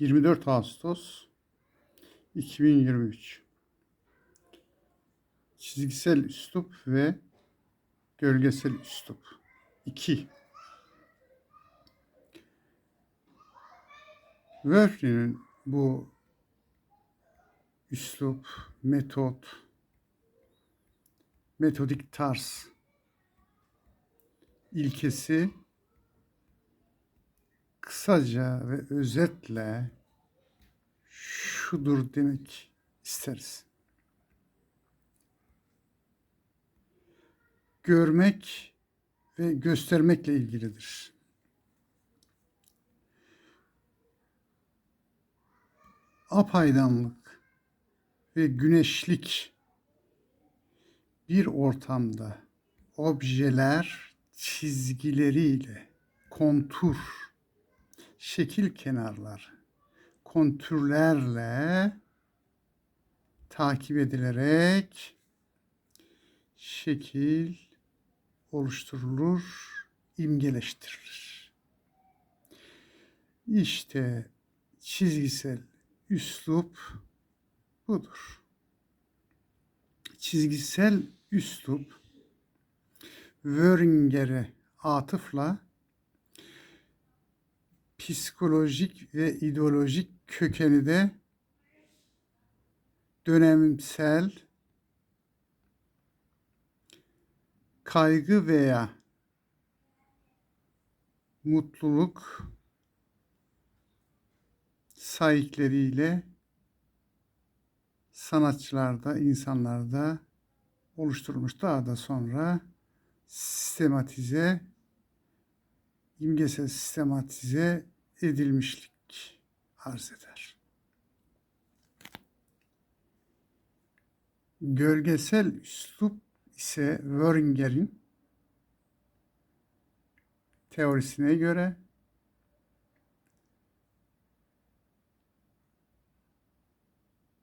24 Ağustos 2023 Çizgisel üslup ve gölgesel üslup. 2 Wörth'ün bu üslup, metot, metodik tarz ilkesi kısaca ve özetle şudur demek isteriz. Görmek ve göstermekle ilgilidir. Apaydınlık ve güneşlik bir ortamda objeler çizgileriyle kontur, şekil kenarlar, kontürlerle takip edilerek şekil oluşturulur, imgeleştirilir. İşte çizgisel üslup budur. Çizgisel üslup Wöringer'e atıfla psikolojik ve ideolojik kökeni de dönemsel kaygı veya mutluluk sahikleriyle sanatçılarda, insanlarda oluşturulmuş. Daha da sonra sistematize, imgesel sistematize edilmişlik arz eder. Gölgesel üslup ise Wöringer'in teorisine göre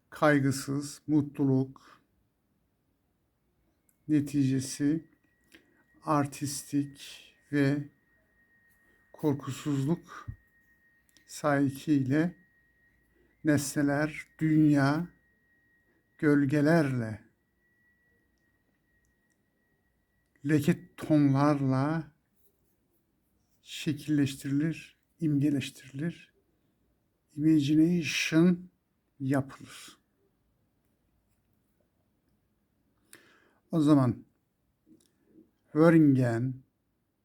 kaygısız, mutluluk neticesi artistik ve korkusuzluk sahikiyle nesneler, dünya, gölgelerle, leket tonlarla şekilleştirilir, imgeleştirilir. Imagination yapılır. O zaman Wöringen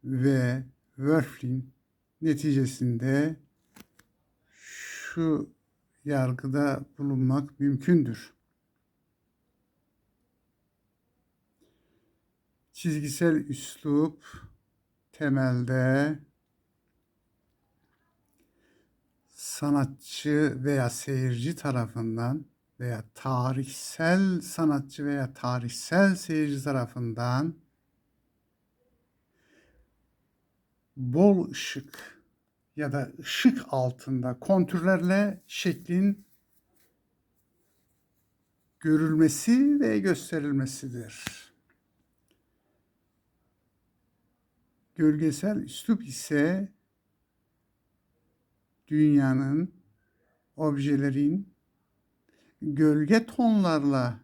ve Wörflin neticesinde şu yargıda bulunmak mümkündür. Çizgisel üslup temelde sanatçı veya seyirci tarafından veya tarihsel sanatçı veya tarihsel seyirci tarafından bol ışık ya da ışık altında kontürlerle şeklin görülmesi ve gösterilmesidir. Gölgesel üslup ise dünyanın, objelerin gölge tonlarla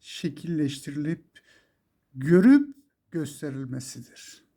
şekilleştirilip görüp gösterilmesidir.